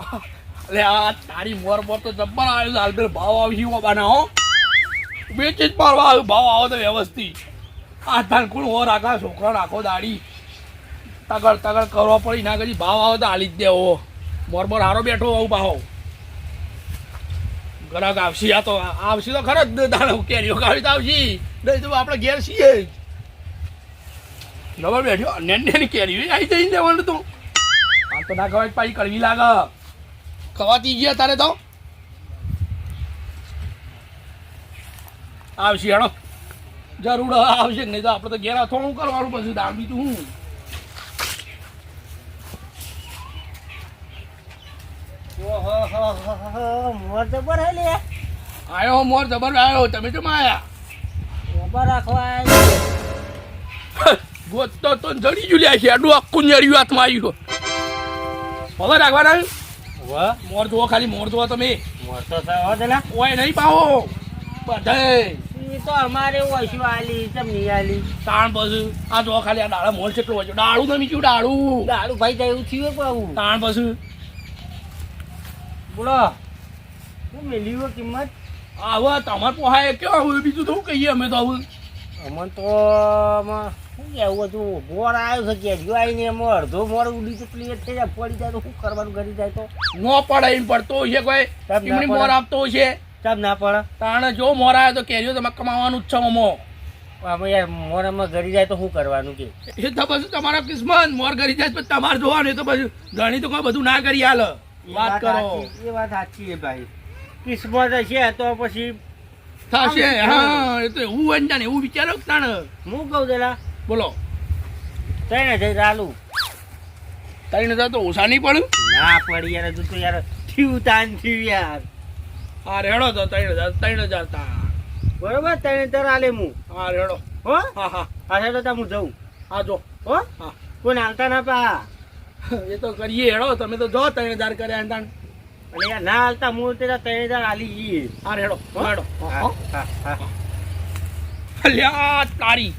એટલે આ તારી મોર મોર તો જબ્બર આવ્યો હાલબેલ ભાવ આવી બાના હો. વેચી જ મારવા આવ્યો ભાવ આવો તો વ્યવસ્થિત. આ ધાન કોણ હો રાખા છોકરા નાખો દાડી તગડ તગડ કરવા પડી, ના કરી ભાવ આવો તો હાલી જ દેવો મોર મોર હારો બેઠો આવું ભાવ ગ્રાહક આવશે, આ તો આવશે તો ખરો જ દાડો કેરીઓ કાઢી તો આવશે. નહીં તો આપણે ઘેર છીએ જ. ડબલ બેઠ્યો ને ને કેરીઓ આવી જઈને દેવાનું તું. આ તો ના ખવાય પાછી કડવી લાગે. ખવાતી ગયા તારે તો? આવશે, હેડો. જરૂર આવશે નહીં તો આપણે તો ઘેર થોડું કરવાનું પછી દાળ બીજું હું મોર જબર હે લે આયો, મોર જબર આવ્યો તમે તો માયા ઊભા રાખવા આયા. ગોતતો તો જડી ગયું લ્યા છે. આડું આખું નેર્યું હાથમાં આવ્યું હવે રાખવાના વાહ મોર ધોવા ખાલી મોર ધોવા તમે. મોર તો સાવ દેલા ઓય નહીં પાવો બધે. ઈ તો અમારે ઓછું આલી ચમ નહીં આલી? તાણ પછી આ જો ખાલી આ ડાળા મોર કેટલો હોય ડાળું તમે કયું ડાળું. દારૂ ભાઈ એવું થયું પાવું તાણ પછી બોલો મેલીઓ કિંમત? આવો તમારે પોહાય કેવા હોય બીજું તો કહીએ અમે તો હવે અમન તો શું કેવું હતું મોર આવ્યો છે કે જો આવીને એમાં અડધો મોર ઉડી તો ક્લિયર થઈ જાય પડી જાય તો શું કરવાનું કરી જાય તો? નો પડે એમ પડતો છે કોઈ. ના એમની મોર આપતો છે કેમ ના પડે. તાણે જો મોર આવ્યો તો કેરીઓ તમારે કમાવાનું જ છો અમો. યાર મોર આમાં ગરી જાય તો શું કરવાનું કે? એ તો પછી તમારા કિસ્મત. મોર કરી જાય પછી તમારે જોવાનું એ તો પછી ઘણી તો કોઈ બધું ના કરી હાલ. વાત કરો. એ વાત સાચી છે ભાઈ. કિસ્મત છે તો પછી થશે હા એ તો હું અંજાન તાણે, એવું વિચારો કે હું કહું દેલા બોલો. તઈને જઈ રાલુ ત્રણ હજાર તો ઓછા નહીં પડે? ના પડી યાર તું તો યાર થયું તાન થયું યાર. હા રેડો તો ત્રણ હજાર ત્રણ હજાર તા બરોબર તને તો રાલે હું. હા રેડો. હો? હા હા. પાછળ તો તા હું જઉં. હા જો. હો? હા. કોઈ હાલતા ના પા. એ તો કરીએ હેડો તમે તો જો ત્રણ હજાર કર્યા તાણ. અને ના હાલતા તે ત્રણ હજાર હાલી હા રેડો રેડો. અલ્યા તારી.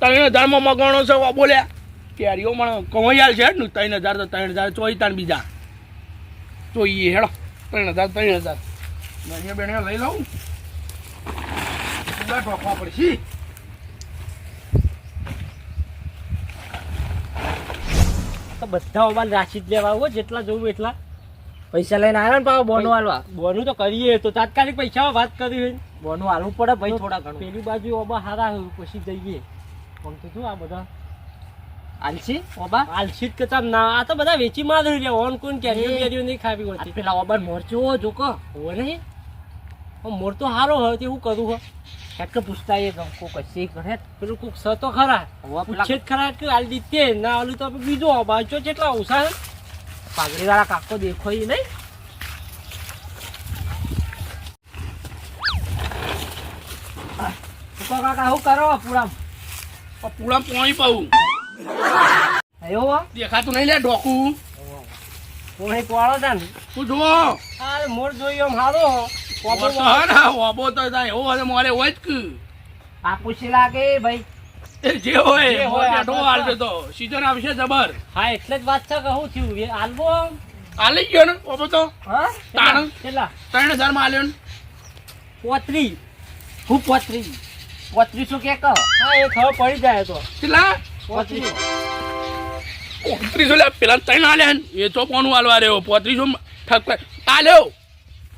ત્રણ હજારમાં મગણો છે બોલ્યા. કેરીઓ મને કમાઈ છે ને ત્રણ હજાર તો ત્રણ હજાર ચોઈ તાણ બીજા જોઈએ હેડો ત્રણ હજાર ત્રણ હજાર. બેણીઓ બેણીઓ લઈ લઉં. ઊંધા ઠોકવા પડશે. તો બધા ઓબાન રાશી જ લેવા આવો જેટલા જોવું એટલા. પૈસા લઈને આવ્યા ને પાછો બોનું હાલવા. બોનું તો કરીએ તો તાત્કાલિક પૈસા વાત કરી હોય બોનું હાલવું પડે ભાઈ થોડા ઘણું. પેલી બાજુ ઓબા હારા પછી જઈએ. પણ તો શું આ બધા? આલસી? ઓબા? આલસી કે ના આ તો બધા વેચી માં જ રહ્યા ઓન કોણ કેરીઓ કેરીઓ નહીં ખાવી હોતી પેલા ઓબા મોર જો જો હોય નહીં. મોર તો હારો હોય તે હું કરું હો કે પૂછતા એ કોક હશે કરે પેલું કોક સ તો ખરા. પૂછે જ ખરા કે આલ દીતે ના આલું તો બીજો ઓબા. જો કેટલા ઓછા હે પાઘડી વાળા કાકો દેખો નહીં. કાકા હું કરો પૂરા પૂરામ પૂળા પોણી પાઉં. એવો દેખાતું નહીં લે ડોકું પોણી કોળો તા ને? તું જુઓ. અરે મોર જોઈ હારો ઓબો તો હા ઓબો તો એવો મોરે હોય જ કે. આ પૂછી લાગે ભાઈ જે હોય જે હોય, બેઠો આ તો. સીઝન આવશે જબર. હા એટલે જ વાત છે કે થયું? એ ગયો ને ઓબો તો. હા? તાણ. કેટલા? ત્રણ હજારમાં આલ્યો ને. પોત્રી. હું પોત્રી. પોત્રીસો કે કહો? હા એ ખબર પડી જાય તો. કેટલા? પોત્રી. પોત્રીસો લે? પેલા ત્રણ આલ્યા ને. એ તો કોનું હાલવા રહ્યો? પોત્રીસો ઠક આલ્યો.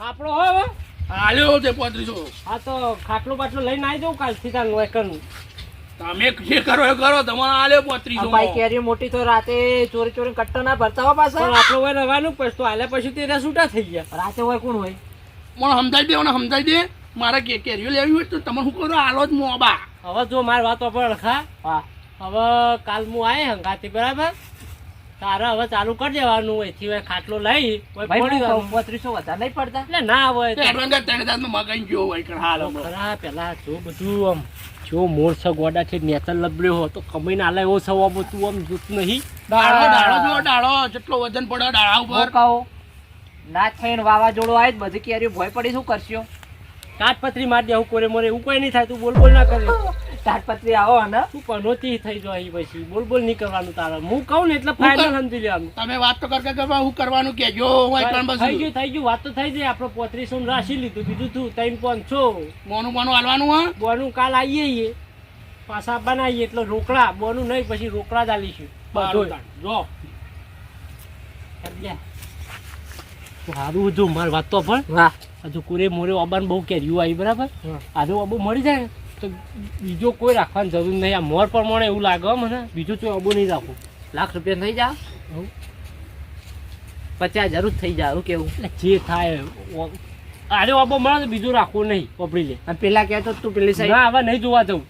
આપણો હોય આલ્યો છે પોત્રીસો હા તો ખાટલો બાટલો લઈને આવી જાઉં કાલથી તાર નોકરનું તમે જે કરો એ કરો તમારે આલ્યો પોત્રીસો ભાઈ કેરી મોટી તો રાતે ચોરી ચોરી કટ્ટો ના ભરતા હો પણ પાછા આપણો હોય રવાનું પછી તો આલે પછી તેરા છૂટા થઈ ગયા. રાતે હોય કોણ હોય? મને સમજાઈ દે મને સમજાઈ દે. મારે કે કેરીઓ લેવી હોય તો તમે શું કરો? આલો જ મોબા. હવે જો મારી વાત પર લખા હા. હવે કાલ હું આય હંગાતી બરાબર? તારે હવે ચાલુ કરી દેવાનું અહીંથી હવે ખાટલો લઈ બત્રીસો વધારે નહીં પડતા? એટલે ના હોય ત્રણ હજાર ત્રણ હજાર મગાઈ ગયો હોય પેલા જો બધું આમ જો મોર છે ગોડા છે નેચર લબડ્યો હો તો કમાઈને આલે એવો સવા તું આમ જૂથ નહીં. ડાળો ડાળો જો ડાળો જેટલો વજન પડે ડાળા ઉપર. કહો ના થઈને વાવાઝોડું આવે જ બધી કેરીઓ ભોય પડી શું કરશો? કાટપત્રી મારી દે હું કોરે મોરે એવું કોઈ નહીં થાય તું બોલ બોલ ના કરે. તાટપત્રી આવો અને. તું પનોતી થઈ જાય પછી. બોલ બોલ નહીં કરવાનું તારે. હું કહું ને એટલે ફાઇનલ સમજી લેવાનું. તમે વાત તો કરતા કરવા હું કરવાનું કેજો હું એકલા થઈ બસ ગયું થઈ ગયું. વાત તો થઈ જાય આપણે પોત્રીસો રાશી લીધું. બીજું તું ત્રણ પાંચસો મોનું બોનું હાલવાનું હા? બોનું કાલ આવીએ છીએ પાછા બનાવીએ એટલે રોકડા. બોનું નહીં પછી રોકડા જ આલીશું. બધું જો. સારું જો મારી વાત તો પણ. હજુ કુરે મોરે ઓબાન બહુ કેર્યું આવી બરાબર. આજે ઓબો મળી જાય ને. તો બીજો કોઈ રાખવાની જરૂર નહીં. આ મોર પ્રમાણે એવું લાગે મને. બીજો કોઈ અબો નહીં રાખવું લાખ રૂપિયા થઈ જાવ પચાસ હજાર જ થઈ જાવ કેવું? જે થાય આજે અબો ઓબો મળે તો બીજું રાખવું નહીં પકડી લે. અને પેલા કહેતો તું પેલી સાઈડ ના હવે નહીં જોવા જવું.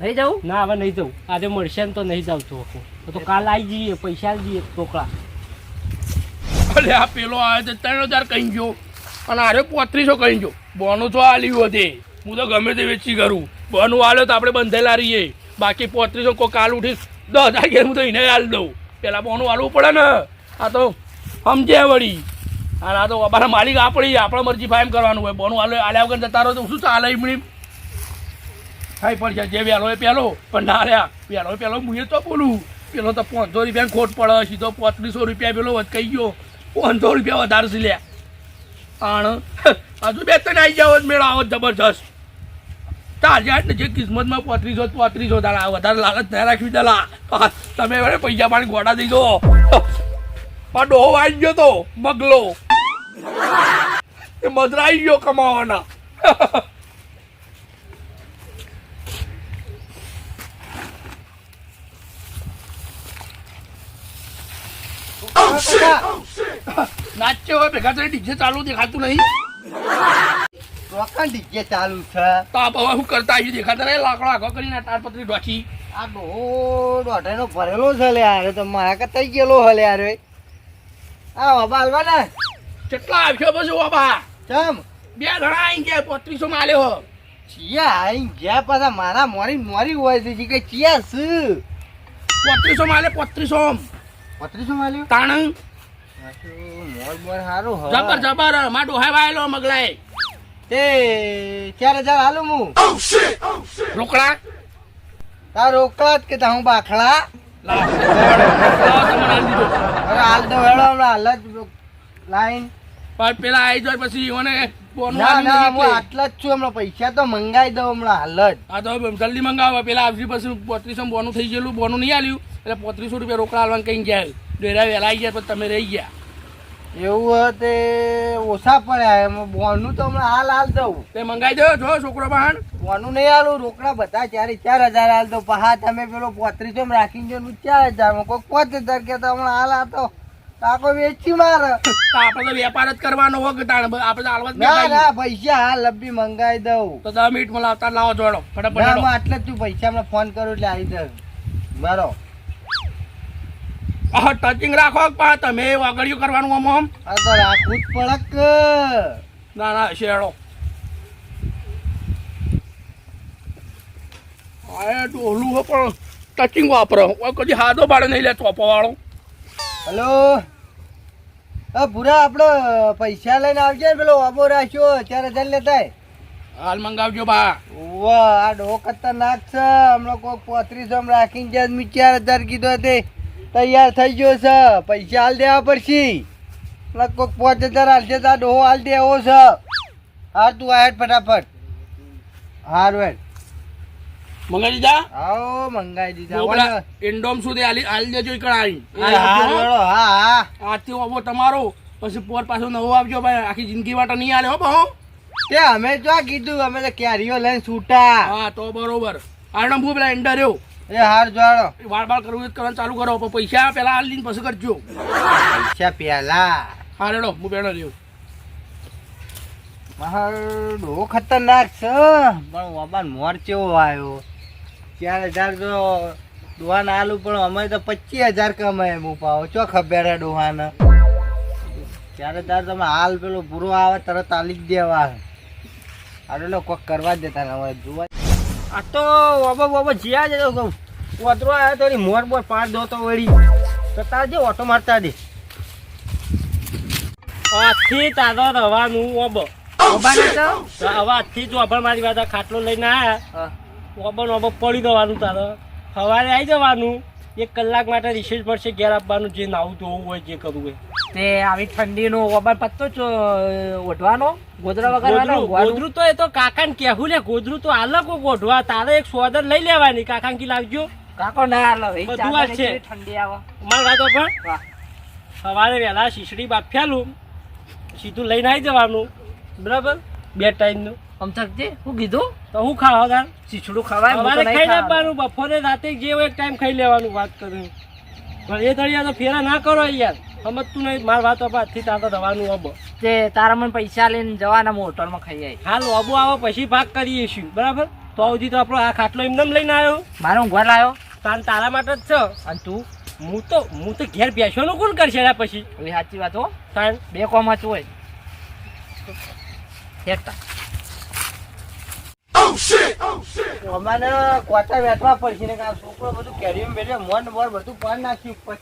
નહીં જવું? ના હવે નહીં જવું. આજે મળશે ને તો નહીં જાવ છું આખું. તો તો કાલ આવી જઈએ પૈસા આવી જઈએ રોકડા અલે આ પેલો આવે તો ત્રણ હજાર કહી ગયો. અને આરે પોત્રીસો કહી ગયો. બોનું આ આલ્યું હતી હું તો ગમે તે વેચી કરું. બનવું હાલો તો આપણે બંધેલા રહીએ. બાકી પોત્રીસો કોઈ કાલ ઉઠીશ. દસ ઘેર હું તો એને હાલ દઉં. પહેલાં બોનું હાલવું પડે ને. આ તો સમજે વળી. અને આ તો અમારા માલિક આપણી આપણા મરજી ફાઈમ કરવાનું હોય. બોનું હાલો આલ્યા વગર જતા રહો તો શું ચાલે એમની થાય પડશે જે વહેલો એ પહેલો પણ ના રહ્યા. વહેલો પહેલો હું એ તો બોલું. પેલો તો પાંચસો રૂપિયા ખોટ પડે. સીધો પાંત્રીસો રૂપિયા પેલો વચકાઈ ગયો. પાંચસો રૂપિયા વધારે લે આણ. હજુ બે ત્રણ આવી જાવ મેળો. આવો જબરજસ્ત. ને જે કિસ્મતમાં પોત્રીસો પોત્રીસો દાડા વધારે લાલચ ના રાખવી દલા તમે વડે પૈસા પાણી ગોડા દઈ દો. પણ ડોહો આવી ગયો તો મગલો એ મધરાઈ ગયો કમાવાના. નાચ્યો હોય ભેગા થઈ ડીજે ચાલુ દેખાતું નહીં. રોકણ ડીજે ચાલુ છે. તો આ હવે હું કરતા આવી દેખાતા નહીં લાકડો આગો કરીને પતરી ઢોકી આ ડોહો દોઢાઈનો ભરેલો છે લે આરે તો મારા કરતા ગયેલો હલે આરે આ બાબા હલવા ને કેટલા આવ્યો બસ બાબા? ચમ? બે ઘણા આવી ગયા પોત્રીસો માં આલ્યો. ચિયા આઈ ગયા પાછા મારા મોરી મોરી હોય છે. કઈ ચિયા છે? પોત્રીસો માં આલે પોત્રીસો પત્રીસો આલ્યો? તાણ. મોર મોર હારું જબર જબર માડું ડોહાઈ વાયેલો મગલાય તે ચાર હજાર હાલું હું. રોકડા? તાર રોકડા જ કે હું બાખડા. હવે હાલ તો હેડો હમણાં હાલ જ લાઈન. પણ પેલા આવી જાય પછી મને બોનું ના ના હું આટલા જ છું હમણાં પૈસા તો મંગાઈ દઉં હમણાં હાલ જ. આ તો જલ્દી મંગાવો. પેલા આવશે પછી પોત્રીસો બોનું થઈ ગયેલું બોનું નહીં આલ્યું. એટલે પોત્રીસો રૂપિયા રોકડા આલવાનું કઈ ગયા. ડેરા વહેલા આવી ગયા પછી તમે રહી ગયા. એવું તે ઓછા પડ્યા એમાં. બોનું તો હમણાં હાલ હાલ દઉં. તે મંગાઈ દો જો છોકરો બહાન બોનું નહીં હાલું રોકડા બધા ચારે ચાર હજાર હાલ દઉં. પહા તમે પેલો પોત્રીસો એમ રાખીને જો ચાર હજારમાં કોઈ પાંચ હજાર કહેતા હમણાં હાલ આવતો તાકો વેચી મારે. આપણે તો વેપાર જ કરવાનો હોય તાણ. આપણે હાલવા ના ના પૈસા હાલ લબ્બી મંગાઈ દઉં. તો દસ મિનિટમાં લાવતા લાવો જોડો. ફટાફટ આટલે જ તું પૈસા હમણાં ફોન કરું એટલે આવી દઉં આહ, ટચિંગ રાખો પા તમે વાગડિયું કરવાનું આમ આમ? આ તો રાખવું જ પડક. ના ના શેડો આ ડોલું હો પણ ટચિંગ વાપરો. કદી હાથો બાળે નહીં લે ચોપો વાળો. હલો? હા ભૂરા આપણે પૈસા લઈને આવજે પેલો વાબો રાખ્યો ચાર હજાર લેતા હાલ મંગાવજો બા. વાહ આ ડો ખતરનાક છે. હમણાં કોઈ પોત્રીસો રાખીને જ મેં ચાર હજાર કીધો તે. તૈયાર થઈ ગયો છે. પૈસા હાલ દેવા પડશે. લગભગ પાંચ હજાર હાલશે તાર ડોહો હાલ દેવો છે. હા તું આ હેડ ફટાફટ. હારું હેડ મંગાઈ દીધા? આવો મંગાઈ દીધા. ઇન્ડોમ સુધી હાલી હાલી દેજો ઈ કણાઈ એ હારું હેડો, હા હા. આથી ઓબો તમારો. પછી પોર પાછો નવો આવજો ભાઈ. આખી જિંદગી માટે નહીં આલે હો બહુ. તે અમે જો કીધું અમે તો કેરીઓ લઈને છૂટા. હા તો બરોબર. આનો હું પેલા એન્ડર રહ્યો. એ હાર જોડો. વાળ બાળ કરવું કરવાનું ચાલુ કરો. પણ પૈસા પેલા હાલ લઈને પછી કરજો. પૈસા પેલા. હા રેડો હું બેડો રહ્યો મારો ખતરનાક છે પણ વાબાન મોર ચેવો આવ્યો? ચાર હજાર તો ડોહાને આલું પણ અમે તો પચીસ હજાર કમાય હું પાવો ચો ખબર હે ત્યારે હજાર તમે હાલ પેલો પૂરો આવે તરત આલી જ દેવા. આટલો કોક કરવા જ દેતા ને હવે જોવા આ તો ઓબો વાબા જ્યાં જતો કહું. ઓતરો આવ્યો તો મોર બોર પાડ દો તો વળી. તો તાર જે ઓટો મારતા દે. આજથી તારો રવાનું ઓબો. તો? હવે આજથી જો અભણ મારી વાત ખાટલો લઈને આયા. ઓબન ઓબન પડી દેવાનું તારો. સવારે આવી જવાનું. એક કલાક માટે રિસેસ પડશે ઘેર આપવાનું. જે નાવું ધોવું હોય જે કરવું હોય. તે આવી ઠંડીનો ઓબર પત્તો ઓઢવાનો ગોધરા વગાડવાનો ગોધરું તો એ તો કાકાને કહેવું લે ગોધરું તો આલક ગોઢવા તારે એક સોદર લઈ લેવાની કાકાને કી લાગજો કાકો ના એ બધું વાત છે. ઠંડી આવે. માર વાતો પણ સવારે વહેલા શીશડી બાફ્યાલું સીધું લઈને આવી જવાનું. બરાબર? બે ટાઈમનું. આમ થકજે હું કીધું? તો હું ખાવા તાર શીછડું ખવાય સવારે ખાઈ. આપવાનું બપોરે રાતે જે એક ટાઈમ ખાઈ લેવાનું વાત કરું એ તળિયા તો ફેરા ના કરો યાર સમજતું નહીં. માર વાત અપાથી તાર તો દવાનું અબ. તે તારા મને પૈસા લઈને જવાના હું હોટલમાં ખાઈ આવી હાલ અબો આવો પછી ભાગ કરીએ છીએ. બરાબર? તો હજી તો આપણો આ ખાટલો એમને એમ લઈને આવ્યો. મારો ઘર લાવ્યો તાર તારા માટે જ છે. અને તું? હું તો હું તો ઘેર બેસવાનું કોણ કરશે એના પછી? સાચી વાત હો. તાર બે કોમ હતું હોય. હેઠતા અમારે કોટા વેઠવા પડશે ને કે આ છોકરો બધું કેરીમ બેઠે મન બર બધું પણ નાખ્યું ઉપર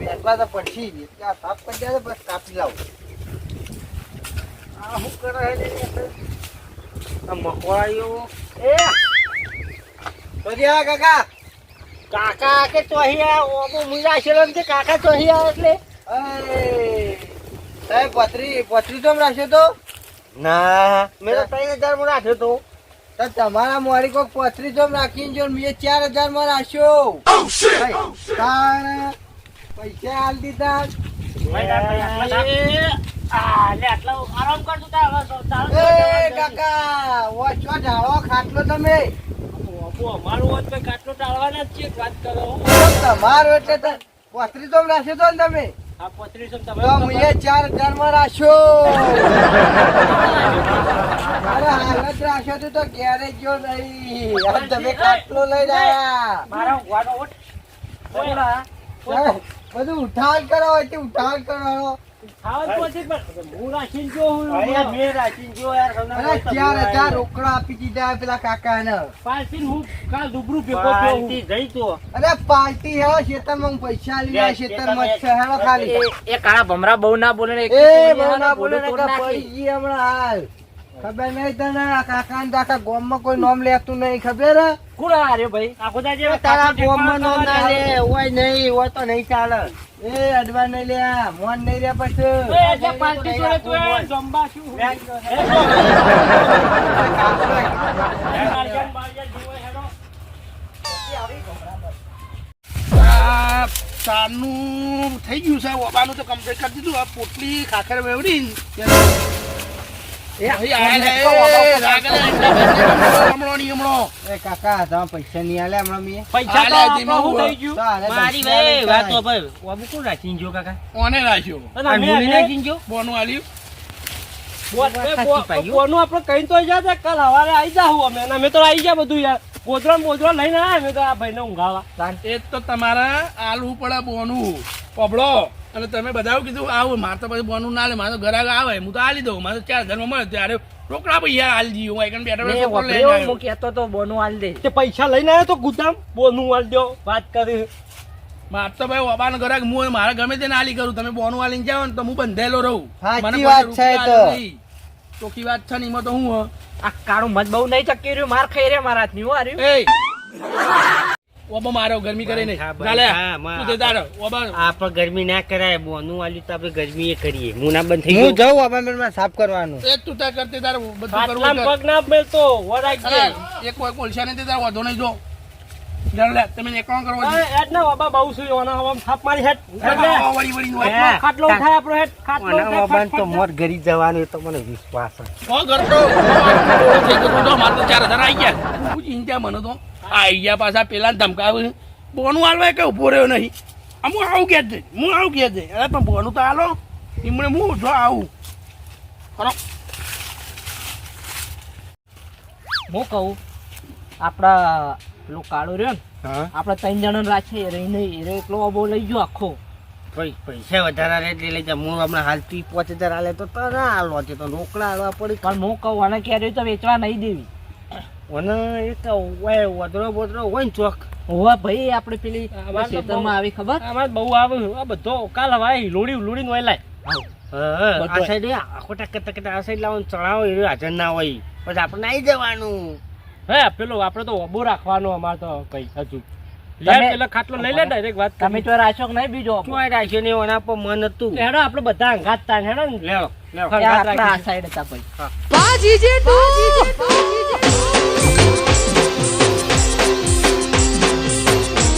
વેઠવા તો પડશે જ. એટલે આ સાફ કરી દે બસ કાપી લાવો. આ શું કરે મકવાળીઓ એ! તો કાકા. કાકા કે તો અહીંયા ઓમો મુજા છે કે કાકા તો અહીંયા એટલે? એ સાહેબ પથરી પથરી તો રાખ્યો તો? ના. મેં તો ત્રણ હજારમાં રાખ્યો તો. તો તમારા મોરી કોક પથરી તો રાખીને જો મેં ચાર હજારમાં રાખ્યો. ભાઈ, પૈસા હાલ દીધા. આરામ એ કાકા ઓછો ઢાળો ખાટલો તમે. અમારું હોત તો કાટલો ટાળવાના જ છીએ વાત કરો. તમારો એટલે તો પથરી તો રાખ્યો તો ને તમે. ચાર હજારમાં રાખ્યો. અરે હાલત રાખ્યો તું તો ઘેરે ગયો નહીં. તમે કાટલો લઈ રહ્યા બધું ઉઠાણ કરો એટલે ઉઠાણ કરો ખાવા જ પછી પણ હું રાખીને જો હું અરે ચાર હજાર રોકડા આપી દીધા પેલા કાકા ને હું કાલ રૂબરૂ. અરે પાર્ટી હું પૈસા લીધા છે ખાલી. એ કાળા ભમરા બહુ ના બોલે એ બહુ ના બોલે બોલે ને તોડ કે નાખી. પડી ગઈ હમણાં હાલ. ખબર નહીં તને આ કાકા ને કાકા ગોમમાં કોઈ નામ લેતું નહીં ખબર? હે? આર્યો ભાઈ? આખો દાજે તારા ગોમમાં નામ ના લે હોય નહીં હોય તો નહીં ચાલે. એ અડવા નહીં લે મોન નહીં લે પછી. એ જે પાર્ટી જોડે તું એ જમવા શું ચારનું થઈ ગયું છે ઓબાનું તો કમ્પ્લીટ કરી દીધું. આ પોટલી ખાખર વેવડી આલે તો આલે આલે ભાઈ આલે. ભાઈ અને આ અમે- અમે- તો જા તા, કાલ સવારે આવી જાહું અમે. અમે તો આવી ગયા બધું યાર. ગોદરો ને બોદરો લઈને આવ્યા અમે તો આ ભાઈને ઊંઘાવા. એ તો તમારા આલવું પડે બોનું. પબડો અને તમે બધા કીધું આવું મારે તો પછી બોનું ના લે મારે તો ઘરાક આવે હું તો આલી દઉં મારે ચાર હજારમાં મળે. ત્યારે રોકડા પૈયા આલી દઈએ હું એકન બેઠો. હું કહેતો તો બોનું આલી દે. તે પૈસા લઈને આવ્યો તો ગુદામ બોનું વાળ દો વાત કરી. માર તો ભાઈ ઓબાનો ઘરાક હું મારે ગમે તેને આલી કરું તમે બોનું આલીને જાઓ ને તો હું બંધેલો રહું. મને વાત છે તો. નહીં. વાત છે ને એમાં તો હું આ કાળું મત બહુ નહીં ચક્કી રહ્યું માર ખાઈ રે મારા હાથની હું હાર્યું એ! ઓબા મારો ગરમી કરે નહીં. હા, હા, માં. આપણે ગરમી ના કરાય બોનું વાળ્યું તો આપણે ગરમી એ કરીએ. મુના બંધ થઈ હું જાઉં? અપાર્ટમેન્ટમાં સાફ કરવાનું. એ તું તાર કરતે તાર બધું કરવું પગ ના મેલતો વરાગ અરે, એક કોઈ કોલસા નથી તાર વાંધો નહીં જો. તમે કરો એટ ના બાબા બહુ સુઈ ઓના હવામાં થાપ મારી હેટ હેડ લે. વળી નો ખાટલો- ઉઠાય આપણો હેટ ખાટલો ઉઠાય, ફટ, તો મોર ઘરી જવાનું તો મને વિશ્વાસ કો કરતો? આ થઈ તો. મારે તો ચાર હજાર આઈ ગયા. હું ચિંતા મને તો. આઈ ગયા પાછા પેલા ધમકાવ્યું બોનું હાલવા કે ઊભો રહ્યો નહીં? આ હું આવું કે છે હું આવું કે છે અરે પણ બોનું તો હાલો. એમણે હું જો આવું? ખરો હું કહું આપણા પેલો કાળો રહ્યો ને આપણે આપડે ત્રણ જણા રાખીએ રહીને એ એકલો અબો લઈ ગયો આખો. પૈસા વધારે રે એટલે લઈ જા. હું હમણાં હાલ ત્રીસ પાંચ હજાર હાલે તો તને હાલવા છે તો રોકડા હાલવા પડી. પણ હું કહું આને ક્યારે તો વેચવા નહીં દેવી. અને એ તો હોય વધરો બોધરો હોય ને ચોક. હોવા ભાઈ આપણે પેલી ખેતરમાં આવી ખબર? આમાં બહુ આવે આ બધો કાલ હવાય લોડી લોડી નો લાય. આ સાઈડ આખો ટક ટક આ સાઈડ લાવવાનું ચડાવો એ હાજર ના હોય. પછી આપણે આવી જવાનું. હે પેલો આપણે તો ઓબો રાખવાનો અમારે તો કઈ હજુ. ખાટલો લઈ લે ડાયરેક્ટ વાત તમે તો કે નહીં બીજો રાખ્યો ને એના પર મન હતું. હેડો આપણે બધા અંગાત તાન હેડો ને. આ સાઈડ હતા તું